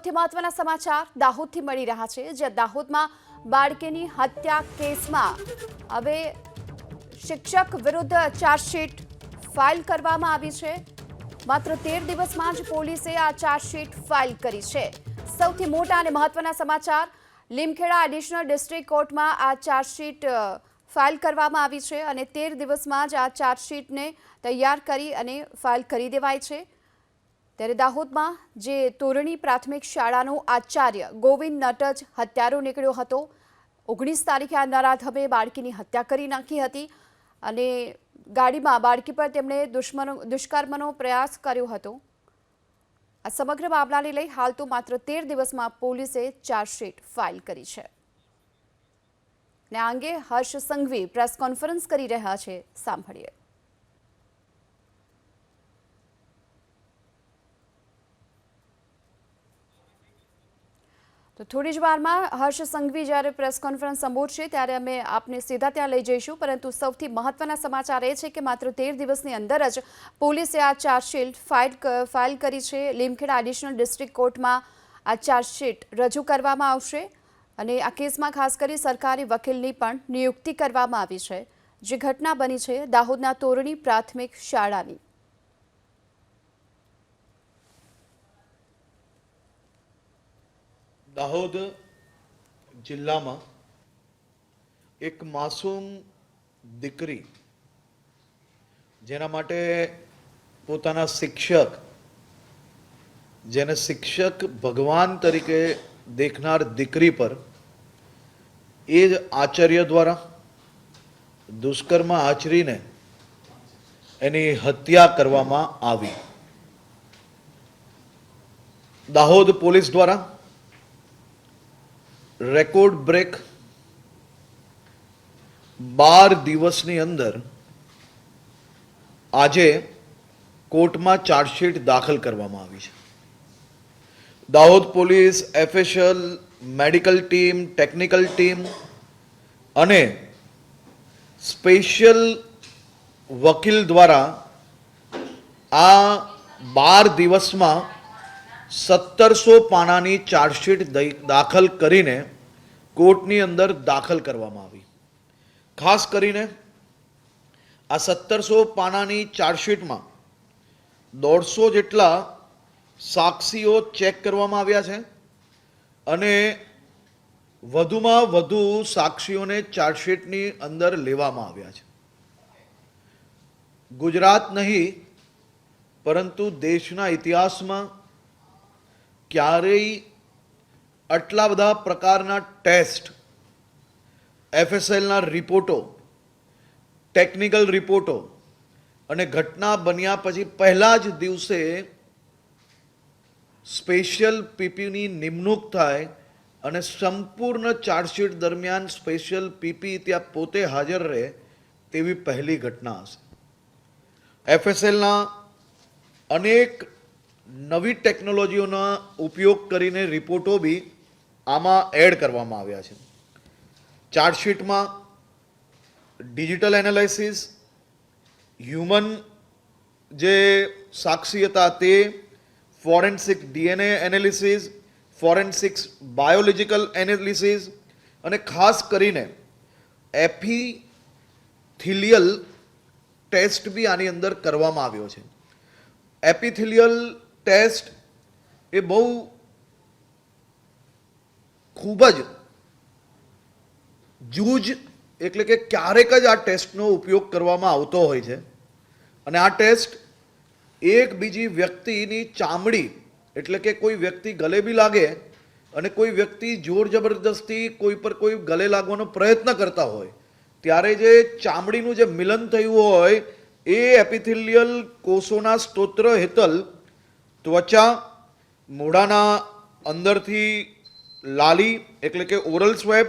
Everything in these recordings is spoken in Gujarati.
સૌથી મહત્વના સમાચાર દાહોદથી મળી રહ્યા છે જ્યાં દાહોદમાં બાળકીની હત્યા કેસમાં. હવે શિક્ષક વિરુદ્ધ ચાર્જશીટ ફાઇલ કરવામાં આવી છે. માત્ર તેર દિવસમાં જ પોલીસે આ ચાર્જશીટ ફાઇલ કરી છે. સૌથી મોટા અને મહત્વના સમાચાર, લીમખેડા એડિશનલ ડિસ્ટ્રિક્ટ કોર્ટમાં આ ચાર્જશીટ ફાઇલ કરવામાં આવી છે અને તેર દિવસમાં જ આ ચાર્જશીટને તૈયાર કરી અને ફાઇલ કરી દેવાય છે. ત્યારે દાહોદમાં જે તોરણી પ્રાથમિક શાળાનો આચાર્ય ગોવિંદ નટજ હત્યારો નીકળ્યો હતો. ઓગણીસ તારીખે આ નરાધમે બાળકીની હત્યા કરી નાખી હતી અને ગાડીમાં બાળકી પર તેમણે દુશ્મનો, દુષ્કર્મનો પ્રયાસ કર્યો હતો. આ સમગ્ર મામલાને લઈ હાલ તો માત્ર તેર દિવસમાં પોલીસે ચાર્જશીટ ફાઇલ કરી છે. ને આ અંગે હર્ષ સંઘવી પ્રેસ કોન્ફરન્સ કરી રહ્યા છે. સાંભળીએ. તો થોડી જ વારમાં હર્ષ સંઘવી જ્યારે પ્રેસ કોન્ફરન્સ સંબોધશે ત્યારે અમે આપને સીધા ત્યાં લઈ જઈશું. પરંતુ સૌથી મહત્વના સમાચાર એ છે કે માત્ર તેર દિવસની અંદર જ પોલીસે આ ચાર્જશીટ ફાઇલ ફાઇલ કરી છે. લીમખેડા એડિશનલ ડિસ્ટ્રિક્ટ કોર્ટમાં આ ચાર્જશીટ રજૂ કરવામાં આવશે અને આ કેસમાં ખાસ કરી સરકારી વકીલની પણ નિયુક્તિ કરવામાં આવી છે. જે ઘટના બની છે દાહોદના તોરણી પ્રાથમિક શાળાની. દાહોદ જિલ્લામાં એક માસૂમ દીકરી, જેના માટે પોતાના શિક્ષક, જેને શિક્ષક ભગવાન તરીકે દેખનાર દીકરી પર એ જ આચાર્ય દ્વારા દુષ્કર્મ આચરીને એની હત્યા કરવામાં આવી. દાહોદ પોલીસ દ્વારા રેકોર્ડ બ્રેક બાર દિવસની અંદર આજે કોર્ટમાં ચાર્જશીટ દાખલ કરવામાં આવી છે. Dahod police એફેશિયલ medical team, technical team અને સ્પેશિયલ વકીલ દ્વારા આ બાર દિવસમાં સત્તરસો પાનાની ચાર્જશીટ દાખલ કરીને કોર્ટની અંદર દાખલ કરવામાં આવી. ખાસ કરીને આ સત્તરસો પાનાની ચાર્જશીટમાં દોઢસો જેટલા સાક્ષીઓ ચેક કરવામાં આવ્યા છે અને વધુમાં વધુ સાક્ષીઓને ચાર્જશીટની અંદર લેવામાં આવ્યા છે. ગુજરાત નહીં, પરંતુ દેશના ઇતિહાસમાં ક્યારેય આટલા બધા પ્રકારના ટેસ્ટ, એફએસએલના રિપોર્ટો, ટેકનિકલ રિપોર્ટો અને ઘટના બન્યા પછી પહેલા જ દિવસે સ્પેશિયલ પીપીની નિમણૂક થાય અને સંપૂર્ણ ચાર્જશીટ દરમિયાન સ્પેશિયલ પીપી ત્યાં પોતે હાજર રહે તેવી પહેલી ઘટના હશે. એફએસએલના અનેક નવી ટેકનોલોજીઓના ઉપયોગ કરીને રિપોર્ટો બી આમાં એડ કરવામાં આવ્યા છે. ચાર્જશીટમાં ડિજિટલ એનાલિસિસ, હ્યુમન જે સાક્ષી હતા તે, forensic DNA analysis, forensics biological analysis અને ખાસ કરીને એપિથિલિયલ ટેસ્ટ બી આની અંદર કરવામાં આવ્યો છે. એપિથિલિયલ ટેસ્ટ એ બહુ ખૂબ જ જૂજ એટલે કે ક્યારેક જ આ ટેસ્ટનો ઉપયોગ કરવામાં આવતો હોય છે. અને આ ટેસ્ટ એક બીજી વ્યક્તિની ચામડી એટલે કે કોઈ વ્યક્તિ ગલે બી લાગે અને કોઈ વ્યક્તિ જોર જબરદસ્તી કોઈ પર કોઈ ગલે લાગવાનો પ્રયત્ન કરતા હોય, ત્યારે જે ચામડીનું જે મિલન થયું હોય એ એપિથિલિયલ કોષોના સ્તોત્ર હેતલ ત્વચા મોઢાના અંદરથી લાલી, એટલે કે ઓરલ સ્વેબ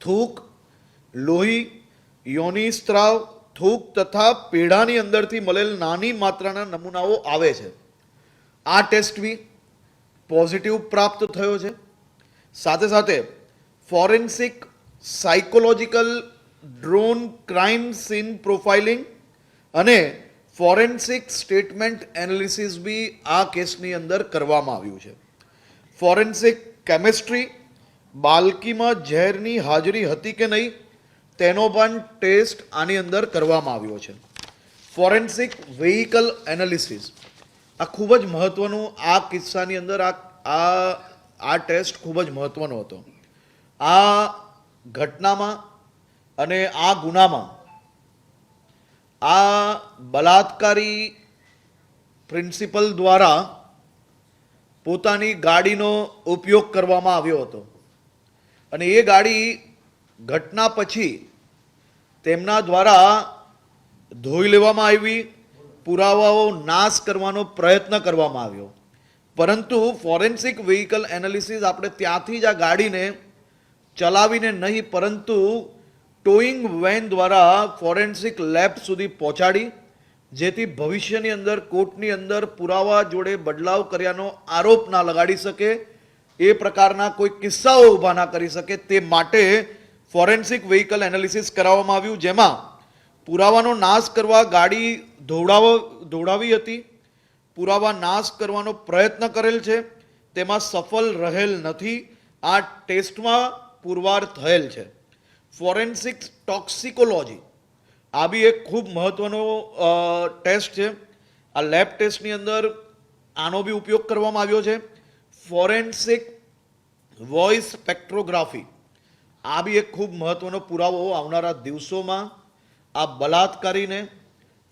થૂક, લોહી, યોની સ્ત્રાવ, થૂક તથા પેઢાની અંદરથી મળેલ નાની માત્રાના નમૂનાઓ આવે છે. આ ટેસ્ટ બી પોઝિટિવ પ્રાપ્ત થયો છે. સાથે સાથે forensic psychological drone crime scene profiling અને ફોરેન્સિક સ્ટેટમેન્ટ એનાલિસિસ બી આ કેસની અંદર કરવામાં આવ્યું છે. ફોરેન્સિક કેમિસ્ટ્રી બાલકીમાં ઝેરની હાજરી હતી કે નહીં તેનો પણ ટેસ્ટ આની અંદર કરવામાં આવ્યો છે. ફોરેન્સિક વેહિકલ એનાલિસિસ આ ખૂબ જ મહત્વનું આ કિસ્સાની અંદર આ આ આ ટેસ્ટ ખૂબ જ મહત્વનો હતો. આ ઘટનામાં અને આ ગુનામાં આ બલાત્કારી પ્રિન્સિપલ દ્વારા પોતાની ગાડીનો ઉપયોગ કરવામાં આવ્યો હતો. અને એ ગાડી ઘટના પછી તેમના દ્વારા ધોઈ લેવામાં આવી, પુરાવાઓ નાશ કરવાનો પ્રયત્ન કરવામાં આવ્યો. પરંતુ ફોરેન્સિક વ્હીકલ એનાલિસિસ આપણે ત્યાંથી જ આ ગાડીને ચલાવીને નહીં, પરંતુ ટોઈંગ વેન દ્વારા ફોરેન્સિક લેબ સુધી પહોંચાડી, જેથી ભવિષ્યની અંદર કોર્ટની અંદર પુરાવા જોડે બદલાવ કર્યાનો આરોપ ના લગાડી શકે, એ પ્રકારના કોઈ કિસ્સાઓ ઊભા ના કરી શકે તે માટે ફોરેન્સિક વ્હીકલ એનાલિસિસ કરાવવામાં આવ્યું, જેમાં પુરાવાનો નાશ કરવા ગાડી ધોવડાવ, ધોવડાવી હતી, પુરાવા નાશ કરવાનો પ્રયત્ન કરેલ છે, તેમાં સફળ રહેલ નથી, આ ટેસ્ટમાં પુરવાર થયેલ છે. Forensic toxicology. આ બી એક ખૂબ મહત્વનો ટેસ્ટ છે. આ લેબ ટેસ્ટની અંદર આનો બી ઉપયોગ કરવામાં આવ્યો છે. Forensic voice spectrography. આ બી એક ખૂબ મહત્વનો પુરાવો આવનારા દિવસોમાં આ બલાત્કારીને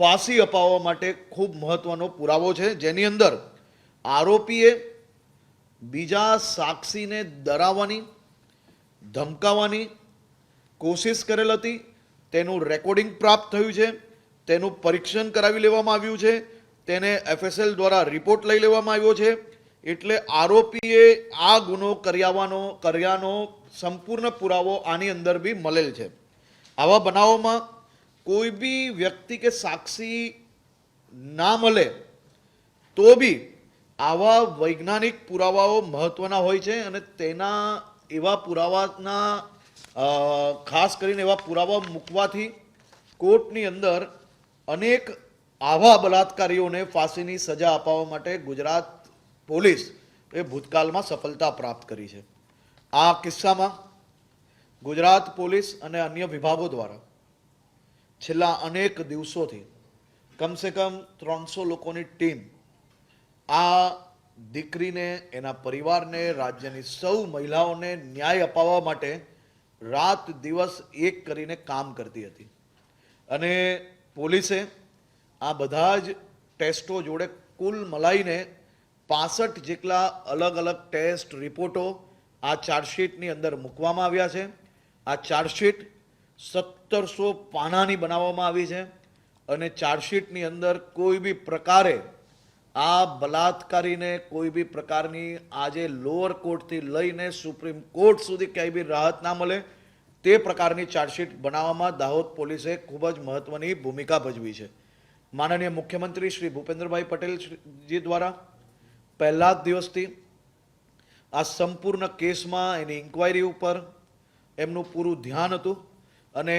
ફાંસી અપાવવા માટે ખૂબ મહત્વનો પુરાવો છે. જેની અંદર આરોપીએ બીજા સાક્ષીને ડરાવવાની, ધમકાવવાની કોશિશ કરેલ હતી, તેનું રેકોર્ડિંગ પ્રાપ્ત થયું છે, તેનું પરીક્ષણ કરાવી લેવામાં આવ્યું છે, તેને એફએસએલ દ્વારા રિપોર્ટ લઈ લેવામાં આવ્યો છે, એટલે આરોપીએ આ ગુનો કર્યાવાનો, કર્યાનો સંપૂર્ણ પુરાવો આની અંદર બી મળેલ છે. આવા બનાવોમાં કોઈ બી વ્યક્તિ કે સાક્ષી ના મળે, તો બી આવા વૈજ્ઞાનિક પુરાવાઓ મહત્વના હોય છે અને તેના એવા પુરાવાના ખાસ કરીને એવા પુરાવા મૂકવાથી કોર્ટની અંદર અનેક આવા બલાત્કારીઓને ફાંસીની સજા અપાવવા માટે ગુજરાત પોલીસ એ ભૂતકાળમાં સફળતા પ્રાપ્ત કરી છે. આ કિસ્સામાં ગુજરાત પોલીસ અને અન્ય વિભાગો દ્વારા છેલ્લા અનેક દિવસોથી કમસે કમ ત્રણસો લોકોની ટીમ આ દીકરીને, એના પરિવારને, રાજ્યની સૌ મહિલાઓને ન્યાય અપાવવા માટે રાત દિવસ એક કરીને કામ કરતી હતી. અને પોલીસે આ બધા જ ટેસ્ટો જોડે કુલ મલાઈને પાસઠ જેટલા અલગ અલગ ટેસ્ટ રિપોર્ટો આ ચાર્જશીટની અંદર મૂકવામાં આવ્યા છે. આ ચાર્જશીટ સત્તરસો પાનાની બનાવવામાં આવી છે. અને ચાર્જશીટની અંદર કોઈ બી પ્રકારે આ બલાત્કારીને કોઈ બી પ્રકારની આજે લોઅર કોર્ટથી લઈને સુપ્રીમ કોર્ટ સુધી ક્યાંય બી રાહત ના મળે, તે પ્રકારની ચાર્જશીટ બનાવવામાં દાહોદ પોલીસે ખૂબ જ મહત્વની ભૂમિકા ભજવી છે. માનનીય મુખ્યમંત્રી શ્રી ભૂપેન્દ્રભાઈ પટેલજી દ્વારા પહેલા જ દિવસથી આ સંપૂર્ણ કેસમાં એની ઇન્કવાયરી ઉપર એમનું પૂરું ધ્યાન હતું અને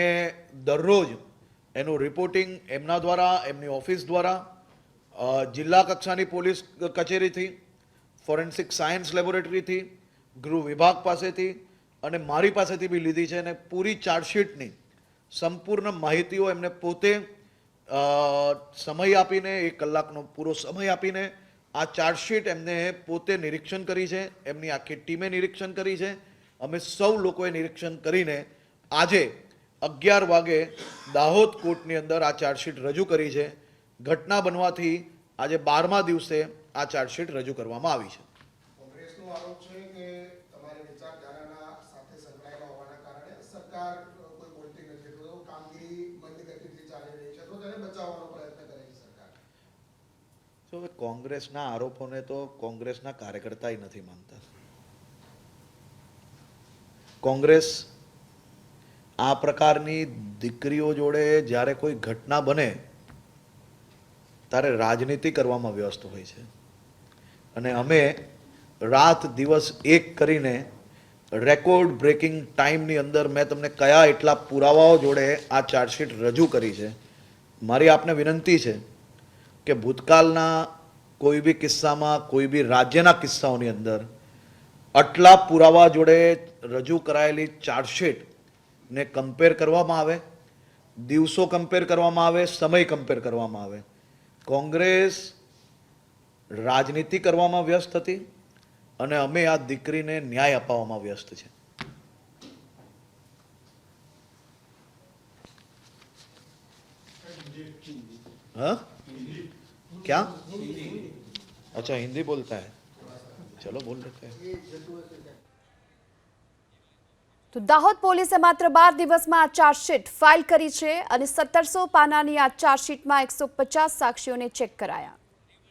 દરરોજ એનું રિપોર્ટિંગ એમના દ્વારા, એમની ઓફિસ દ્વારા જિલ્લા કક્ષાની પોલીસ કચેરીથી, ફોરેન્સિક સાયન્સ લેબોરેટરીથી, ગૃહ વિભાગ પાસેથી અને મારી પાસેથી બી લીધી છે અને પૂરી ચાર્જશીટની સંપૂર્ણ માહિતીઓ એમને પોતે સમય આપીને, એક કલાકનો પૂરો સમય આપીને આ ચાર્જશીટ એમને પોતે નિરીક્ષણ કરી છે, એમની આખી ટીમે નિરીક્ષણ કરી છે. અમે સૌ લોકોએ નિરીક્ષણ કરીને આજે અગિયાર વાગે દાહોદ કોર્ટની અંદર આ ચાર્જશીટ રજૂ કરી છે. ઘટના બનવાથી આજે બારમા દિવસે આ ચાર્જશીટ રજૂ કરવામાં આવી છે. તો કોંગ્રેસના આરોપોને તો કોંગ્રેસના કાર્યકર્તાય નથી માનતા. કોંગ્રેસ આ પ્રકારની દીકરીઓ જોડે જ્યારે કોઈ ઘટના બને ત્યારે રાજનીતિ કરવામાં વ્યસ્ત હોય છે. અને અમે રાત દિવસ એક કરીને રેકોર્ડ બ્રેકિંગ ટાઈમની અંદર મેં તમને કયા એટલા પુરાવાઓ જોડે આ ચાર્જશીટ રજૂ કરી છે, મારી આપને વિનંતી છે કે ભૂતકાળના કોઈ બી કિસ્સામાં, કોઈ બી રાજ્યના કિસ્સાઓની અંદર આટલા પુરાવા જોડે રજૂ કરાયેલી ચાર્જશીટને કમ્પેર કરવામાં આવે, દિવસો કમ્પેર કરવામાં આવે, સમય કમ્પેર કરવામાં આવે. કોંગ્રેસ રાજનીતિ કરવામાં વ્યસ્ત હતી અને અમે આ દીકરીને ન્યાય અપાવવામાં વ્યસ્ત છે हाँ क्या अच्छा हिंदी बोलता है चलो बोल लेते हैं તો દાહોદ પોલીસે માત્ર બાર દિવસમાં આ ચાર્જશીટ ફાઇલ કરી છે અને સત્તરસો પાનાની આ ચાર્જશીટમાં એકસો પચાસ સાક્ષીઓને ચેક કરાયા.